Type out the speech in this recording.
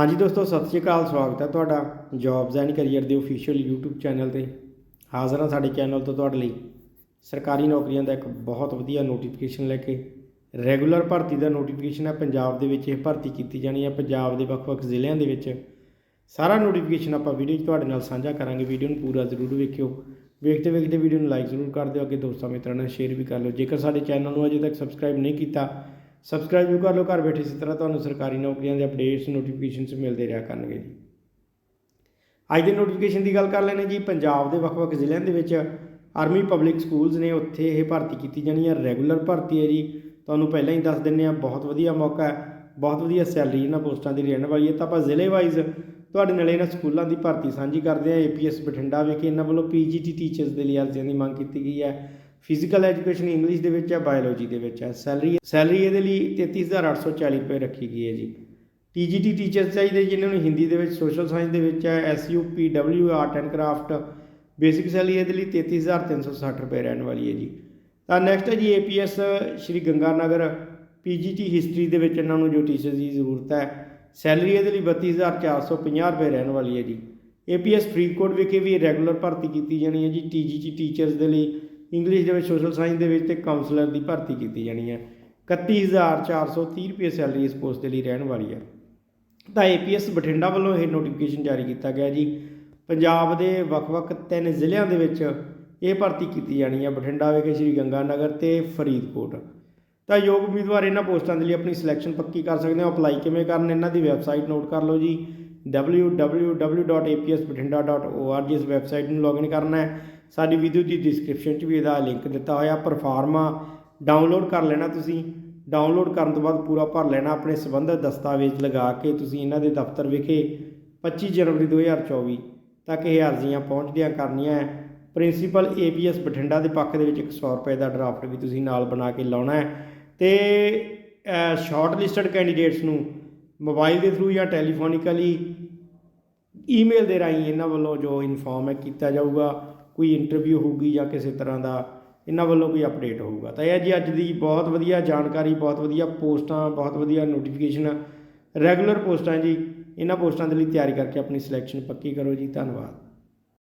ਹਾਂਜੀ ਦੋਸਤੋ, ਸਤਿ ਸ਼੍ਰੀ ਅਕਾਲ, ਸਵਾਗਤ ਹੈ ਤੁਹਾਡਾ ਜੌਬਸ ਐਂਡ ਕੈਰੀਅਰ ਦੇ ਅਫੀਸ਼ੀਅਲ YouTube ਚੈਨਲ ਤੇ। ਹਾਜ਼ਰ ਹਾਂ ਸਾਡੇ ਚੈਨਲ ਤੋਂ ਤੁਹਾਡੇ ਲਈ। ਸਰਕਾਰੀ ਨੌਕਰੀਆਂ ਦਾ ਇੱਕ ਬਹੁਤ ਵਧੀਆ ਨੋਟੀਫਿਕੇਸ਼ਨ ਲੈ ਕੇ ਰੈਗੂਲਰ ਭਰਤੀ ਦਾ ਨੋਟੀਫਿਕੇਸ਼ਨ ਹੈ। ਪੰਜਾਬ ਦੇ ਵਿੱਚ ਇਹ ਭਰਤੀ ਕੀਤੀ ਜਾਣੀ ਹੈ। ਪੰਜਾਬ ਦੇ ਵੱਖ-ਵੱਖ ਜ਼ਿਲ੍ਹਿਆਂ ਦੇ ਵਿੱਚ ਸਾਰਾ ਨੋਟੀਫਿਕੇਸ਼ਨ ਆਪਾਂ ਵੀਡੀਓ 'ਚ ਤੁਹਾਡੇ ਨਾਲ ਸਾਂਝਾ ਕਰਾਂਗੇ। ਵੀਡੀਓ ਨੂੰ ਪੂਰਾ ਜ਼ਰੂਰ ਵੇਖਿਓ। ਵੇਖਦੇ ਵੇਖਦੇ ਵੀਡੀਓ ਨੂੰ ਲਾਈਕ ਜ਼ਰੂਰ ਕਰ ਦਿਓ। ਅੱਗੇ ਦੋਸਤਾਂ ਮਿੱਤਰਾਂ ਨਾਲ ਸ਼ੇਅਰ ਵੀ ਕਰ ਲਓ। ਜੇਕਰ ਸਾਡੇ ਚੈਨਲ ਨੂੰ ਅਜੇ ਤੱਕ ਸਬਸਕ੍ਰਾਈਬ ਨਹੀਂ ਕੀਤਾ ਸਬਸਕ੍ਰਾਈਬ ਵੀ ਕਰ ਲਓ, ਘਰ ਬੈਠੇ ਇਸ ਤਰ੍ਹਾਂ ਤੁਹਾਨੂੰ ਸਰਕਾਰੀ ਨੌਕਰੀਆਂ ਦੇ ਅਪਡੇਟਸ ਨੋਟੀਫਿਕੇਸ਼ਨਸ ਮਿਲਦੇ ਰਿਹਾ ਕਰਨਗੇ ਜੀ। ਅੱਜ ਦੇ ਨੋਟੀਫਿਕੇਸ਼ਨ ਦੀ ਗੱਲ ਕਰ ਲੈਣੇ ਜੀ, ਪੰਜਾਬ ਦੇ ਵੱਖ-ਵੱਖ ਜ਼ਿਲ੍ਹਿਆਂ ਦੇ ਵਿੱਚ ਆਰਮੀ ਪਬਲਿਕ ਸਕੂਲਸ ਨੇ ਉੱਥੇ ਇਹ ਭਰਤੀ ਕੀਤੀ ਜਾਣੀ ਹੈ ਰੈਗੂਲਰ ਭਰਤੀ ਹੈ ਜੀ। ਤੁਹਾਨੂੰ ਪਹਿਲਾਂ ਹੀ ਦੱਸ ਦਿੰਨੇ ਆ ਬਹੁਤ ਵਧੀਆ ਮੌਕਾ ਹੈ, ਬਹੁਤ ਵਧੀਆ ਸੈਲਰੀ ਇਹਨਾਂ ਪੋਸਟਾਂ ਦੀ ਰਹਿਣ ਵਾਲੀ ਹੈ। ਤਾਂ ਆਪਾਂ ਜ਼ਿਲ੍ਹੇ ਵਾਈਜ਼ ਤੁਹਾਡੇ ਨਾਲ ਇਹਨਾਂ ਸਕੂਲਾਂ ਦੀ ਭਰਤੀ ਸਾਂਝੀ ਕਰਦੇ ਆ ਏਪੀਐਸ ਬਠਿੰਡਾ ਵਿਖੇ ਇਹਨਾਂ ਵੱਲੋਂ ਪੀਜੀਟੀ ਟੀਚਰਸ ਦੇ ਲਈ ਅਰਜ਼ੀਆਂ ਦੀ ਮੰਗ ਕੀਤੀ ਗਈ ਹੈ। ਫਿਜ਼ੀਕਲ ਐਜੂਕੇਸ਼ਨ ਇੰਗਲਿਸ਼ ਦੇ ਵਿੱਚ ਹੈ ਬਾਇਓਲੋਜੀ ਦੇ ਵਿੱਚ ਹੈ। ਸੈਲਰੀ ਸੈਲਰੀ ਇਹਦੇ ਲਈ 33840 ਰੁਪਏ ਰੱਖੀ ਗਈ ਹੈ ਜੀ। ਟੀਜੀਟੀ ਟੀਚਰਸ ਚਾਹੀਦੇ ਜਿਨ੍ਹਾਂ ਨੂੰ ਹਿੰਦੀ ਦੇ ਵਿੱਚ ਸੋਸ਼ਲ ਸਾਇੰਸ ਦੇ ਵਿੱਚ ਹੈ SUP W art and craft basic salary ਇਹਦੇ ਲਈ 33360 ਰੁਪਏ ਰਹਿਣ ਵਾਲੀ ਹੈ ਜੀ। ਤਾਂ ਨੈਕਸਟ ਹੈ ਜੀ APS Sri Ganga Nagar PGT history ਦੇ ਵਿੱਚ ਇਹਨਾਂ ਨੂੰ ਜੋ ਟੀਚਰਸ ਦੀ ਜ਼ਰੂਰਤ ਹੈ ਸੈਲਰੀ ਇਹਦੇ ਲਈ 32450 ਰੁਪਏ ਰਹਿਣ ਵਾਲੀ ਹੈ ਜੀ। ਏਪੀਐਸ ਫਰੀਦਕੋਟ ਵਿਖੇ ਵੀ ਰੈਗੂਲਰ ਭਰਤੀ ਕੀਤੀ ਜਾਣੀ ਹੈ ਜੀ। ਟੀਜੀਟੀ ਟੀਚਰਸ ਦੇ ਲਈ ਇੰਗਲਿਸ਼ ਦੇ ਵਿੱਚ ਸੋਸ਼ਲ ਸਾਇੰਸ ਦੇ ਵਿੱਚ ਤੇ ਕਾਉਂਸਲਰ ਦੀ ਭਰਤੀ ਕੀਤੀ ਜਾਣੀ ਹੈ। 31430 ਰੁਪਏ ਸੈਲਰੀ ਇਸ ਪੋਸਟ ਦੇ ਲਈ ਰਹਿਣ ਵਾਲੀ ਹੈ। ਤਾਂ ਏਪੀਐਸ ਬਠਿੰਡਾ ਵੱਲੋਂ ਇਹ ਨੋਟੀਫਿਕੇਸ਼ਨ ਜਾਰੀ ਕੀਤਾ ਗਿਆ ਜੀ। ਪੰਜਾਬ ਦੇ ਵੱਖ-ਵੱਖ ਤਿੰਨ ਜ਼ਿਲ੍ਹਿਆਂ ਦੇ ਵਿੱਚ ਇਹ ਭਰਤੀ ਕੀਤੀ ਜਾਣੀ ਹੈ। ਬਠਿੰਡਾ ਵਿਖੇ ਸ਼੍ਰੀ ਗੰਗਾ ਨਗਰ ਤੇ ਫਰੀਦਕੋਟ। ਤਾਂ ਯੋਗ ਉਮੀਦਵਾਰ ਇਹਨਾਂ ਪੋਸਟਾਂ ਦੇ ਲਈ ਆਪਣੀ ਸਿਲੈਕਸ਼ਨ ਪੱਕੀ ਕਰ ਸਕਦੇ ਹੋ। ਅਪਲਾਈ ਕਿਵੇਂ ਕਰਨ ਇਹਨਾਂ ਦੀ ਵੈਬਸਾਈਟ ਨੋਟ ਕਰ ਲਓ ਜੀ। www.apsbatinda.org ਇਸ ਵੈਬਸਾਈਟ ਨੂੰ ਲੌਗਇਨ ਕਰਨਾ ਹੈ। ਸਾਡੀ ਵੀਡੀਓ ਦੀ ਡਿਸਕ੍ਰਿਪਸ਼ਨ 'ਚ ਵੀ ਇਹਦਾ ਲਿੰਕ ਦਿੱਤਾ ਹੋਇਆ ਪਰਫਾਰਮਾ ਡਾਊਨਲੋਡ ਕਰ ਲੈਣਾ ਤੁਸੀਂ। ਡਾਊਨਲੋਡ ਕਰਨ ਤੋਂ ਬਾਅਦ ਪੂਰਾ ਭਰ ਲੈਣਾ, ਆਪਣੇ ਸੰਬੰਧਿਤ ਦਸਤਾਵੇਜ਼ ਲਗਾ ਕੇ ਤੁਸੀਂ ਇਹਨਾਂ ਦੇ ਦਫ਼ਤਰ ਵਿਖੇ 25 ਜਨਵਰੀ 2024 ਤੱਕ ਇਹ ਅਰਜ਼ੀਆਂ ਪਹੁੰਚਦੀਆਂ ਕਰਨੀਆਂ ਹੈ। ਪ੍ਰਿੰਸੀਪਲ ਏਬੀਐਸ ਬਠਿੰਡਾ ਦੇ ਪੱਖ ਦੇ ਵਿੱਚ 100 ਰੁਪਏ ਦਾ ਡਰਾਫਟ ਵੀ ਤੁਸੀਂ ਨਾਲ ਬਣਾ ਕੇ ਲਾਉਣਾ ਹੈ। ਤੇ ਸ਼ਾਰਟ ਲਿਸਟਡ ਕੈਂਡੀਡੇਟਸ ਨੂੰ ਮੋਬਾਈਲ ਦੇ ਥਰੂ ਜਾਂ ਟੈਲੀਫੋਨਿਕਲੀ ਈਮੇਲ ਦੇ ਰਾਹੀਂ ਇਹਨਾਂ ਵੱਲੋਂ ਜੋ ਇਨਫੋਰਮ ਹੈ ਕੀਤਾ ਜਾਊਗਾ। ਕੋਈ ਇੰਟਰਵਿਊ ਹੋਊਗੀ ਜਾਂ ਕਿਸੇ ਤਰ੍ਹਾਂ ਦਾ, ਇਹਨਾਂ ਵੱਲੋਂ ਕੋਈ ਅਪਡੇਟ ਹੋਊਗਾ। ਤਾਂ ਇਹ ਜੀ, ਅੱਜ ਦੀ ਬਹੁਤ ਵਧੀਆ ਜਾਣਕਾਰੀ, ਬਹੁਤ ਵਧੀਆ ਪੋਸਟਾਂ, ਬਹੁਤ ਵਧੀਆ ਨੋਟੀਫਿਕੇਸ਼ਨ ਰੈਗੂਲਰ ਪੋਸਟਾਂ ਜੀ। ਇਹਨਾਂ ਪੋਸਟਾਂ ਦੇ ਲਈ ਤਿਆਰੀ ਕਰਕੇ ਆਪਣੀ ਸਿਲੈਕਸ਼ਨ ਪੱਕੀ ਕਰੋ ਜੀ। ਧੰਨਵਾਦ।